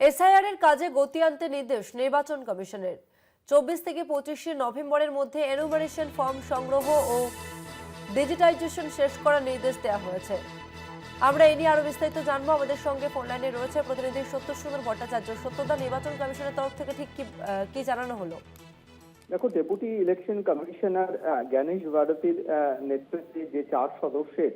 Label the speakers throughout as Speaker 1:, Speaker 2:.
Speaker 1: SIR এর কাজে গতি আনতে নির্দেশ নির্বাচন কমিশনের। চব্বিশ থেকে পঁচিশে নভেম্বরের মধ্যে এনুমারেশন ফর্ম সংগ্রহ ও ডিজিটাইজেশন শেষ করার নির্দেশ দেওয়া হয়েছে। আমরা এ নিয়ে আরও বিস্তারিত জানব। আমাদের সঙ্গে ফোন লাইনে রয়েছে প্রতিনিধি সত্য সুন্দর ভট্টাচার্য। সত্যতা নির্বাচন কমিশনের তরফ থেকে ঠিক কি জানানো হলো?
Speaker 2: দেখো ডেপুটি ইলেকশন কমিশনার জ্ঞানেশ ভারতীর নেতৃত্বে যে চার সদস্যের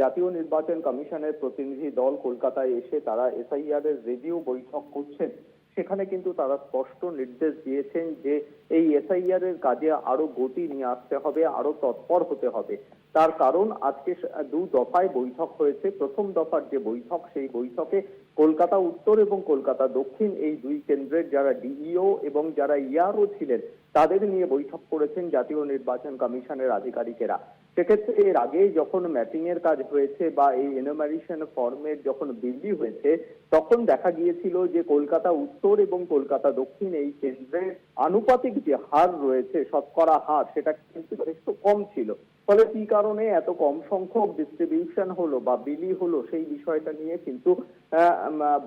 Speaker 2: জাতীয় নির্বাচন কমিশনের প্রতিনিধি দল কলকাতায় এসে তারা এসআইআর এর রিভিউ বৈঠক করছেন। সেখানে কিন্তু তারা স্পষ্ট নির্দেশ দিয়েছেন যে এই এসআইআর এর কাজে আরও গতি নিয়ে আসতে হবে, আরও তৎপর হতে হবে। তার কারণ আজকে দু দফায় বৈঠক হয়েছে। প্রথম দফার যে বৈঠক, সেই বৈঠকে কলকাতা উত্তর এবং কলকাতা দক্ষিণ এই দুই কেন্দ্রের যারা ডিইও এবং যারা ইয়ারও ছিলেন তাদের নিয়ে বৈঠক করেছেন জাতীয় নির্বাচন কমিশনের আধিকারিকেরা। সেক্ষেত্রে এর আগে যখন ম্যাপিং এর কাজ হয়েছে বা এই এনোমারিশন ফর্মের যখন বিলি হয়েছে, তখন দেখা গিয়েছিল যে কলকাতা উত্তর এবং কলকাতা দক্ষিণ এই কেন্দ্রের আনুপাতিক যে হার রয়েছে, শতকরা হার, সেটা কিন্তু যথেষ্ট কম ছিল। ফলে কি কারণে এত কম সংখ্যক ডিস্ট্রিবিউশন হলো বা বিলি হলো সেই বিষয়টা নিয়ে কিন্তু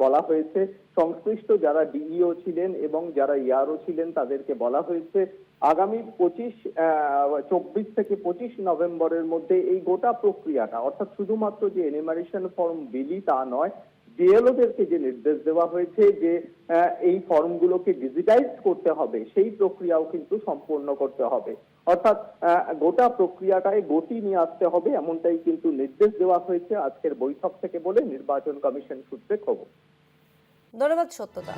Speaker 2: বলা হয়েছে। সংশ্লিষ্ট যারা ডিইও ছিলেন এবং যারা ইয়ারও ছিলেন তাদেরকে বলা হয়েছে, আগামী পঁচিশ চব্বিশ থেকে পঁচিশ নভেম্বরের মধ্যে এই গোটা প্রক্রিয়াটা, অর্থাৎ শুধুমাত্র যে এনিমারেশন ফর্ম বিলি তা নয় বিএলওদেরকে যে নির্দেশ দেওয়া হয়েছে যে এই ফর্মগুলোকে ডিজিটাইজ করতে হবে, সেই প্রক্রিয়াও কিন্তু সম্পূর্ণ করতে হবে। অর্থাৎ গোটা প্রক্রিয়াটায় গতি নিয়ে আসতে হবে এমনটাই কিন্তু নির্দেশ দেওয়া হয়েছে আজকের বৈঠক থেকে বলে নির্বাচন কমিশন সূত্রে খবর।
Speaker 1: ধন্যবাদ সত্যতা